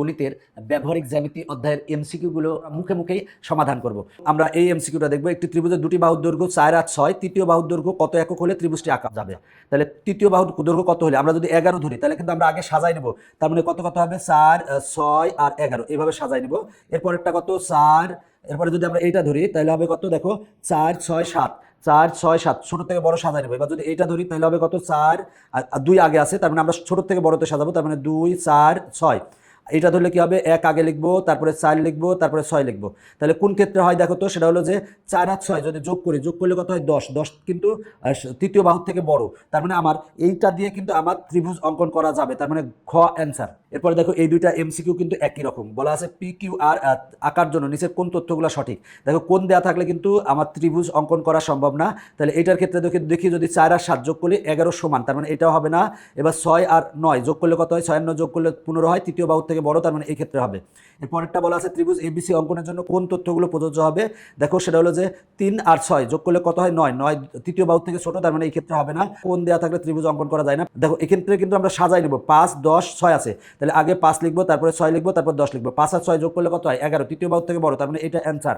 গণিতের ব্যবহারিক জ্যামিতি অধ্যায়ের এমসিকিউগুলো মুখে মুখেই সমাধান করব। আমরা এই এমসিকিউটা দেখব, একটি ত্রিভুজের দুটি বাহুর দৈর্ঘ্য চার আর ছয়, তৃতীয় বাহুর দৈর্ঘ্য কত একক হলে ত্রিভুজটি আঁকা যাবে? তাহলে তৃতীয় বাহুর দৈর্ঘ্য কত হলে? আমরা যদি এগারো ধরি, তাহলে কিন্তু আমরা আগে সাজাই নেব। তার মানে কত কত হবে? চার ছয় আর এগারো। এইভাবে সাজাই নেব। এরপরেরটা কত? চার। এরপরে যদি আমরা এইটা ধরি, তাহলে হবে কত? দেখো, চার, ছয়, সাত। চার, ছয়, সাত। ছোটো থেকে বড় সাজাই নেব। এবার যদি এইটা ধরি, তাহলে হবে কত? চার। আর দুই আগে আছে, তার মানে আমরা ছোট থেকে বড়তে সাজাবো, তার মানে দুই, চার, ছয়। এটা ধরলে কি হবে? এক আগে লিখব, তারপরে চার লিখব, তারপরে ছয় লিখব। তাহলে কোন ক্ষেত্রে হয় দেখো তো? সেটা হলো যে চার আর ছয় যদি যোগ করি, যোগ করলে কত হয়? দশ। দশ কিন্তু তৃতীয় বাহুর থেকে বড়। তার মানে আমার এইটা দিয়ে কিন্তু আমার ত্রিভুজ অঙ্কন করা যাবে। তার মানে খ অ্যান্সার এরপরে দেখো এই দুইটা এমসিকিউ কিন্তু একই রকম। বলা আছে পি কিউ আর আঁকার জন্য নিচের কোন তথ্যগুলো সঠিক? দেখো কোন দেওয়া থাকলে কিন্তু আমার ত্রিভুজ অঙ্কন করা সম্ভব না। তাহলে এটার ক্ষেত্রে দেখি দেখি যদি চার আর সাত যোগ করলে এগারো সমান। তার মানে এটাও হবে না। এবার ছয় আর নয় যোগ করলে কত হয়? ছয় আর নয় যোগ করলে পনেরো হয়। তৃতীয় বাহুর থেকে বড়, তার মানে এই ক্ষেত্রে হবে। এরপর একটা বলা আছে ত্রিভুজ এবিসি অঙ্কনের জন্য কোন তথ্যগুলো প্রযোজ্য হবে? দেখো, সেটা হলো যে তিন আর ছয় যোগ করলে কত হয়? নয়। নয় তৃতীয় বাহু থেকে ছোট, তার মানে এই ক্ষেত্রে হবে না। কোন দেওয়া থাকলে ত্রিভুজ অঙ্কন করা যায় না? দেখো, এক্ষেত্রে কিন্তু আমরা সাজাই নেব। পাঁচ, দশ, ছয় আছে। তাহলে আগে পাঁচ লিখব, তারপরে ছয় লিখব, তারপর দশ লিখব। পাঁচ আর ছয় যোগ করলে কত হয়? এগারো। তৃতীয় বাহু থেকে বড়, তার মানে এটা অ্যান্সার।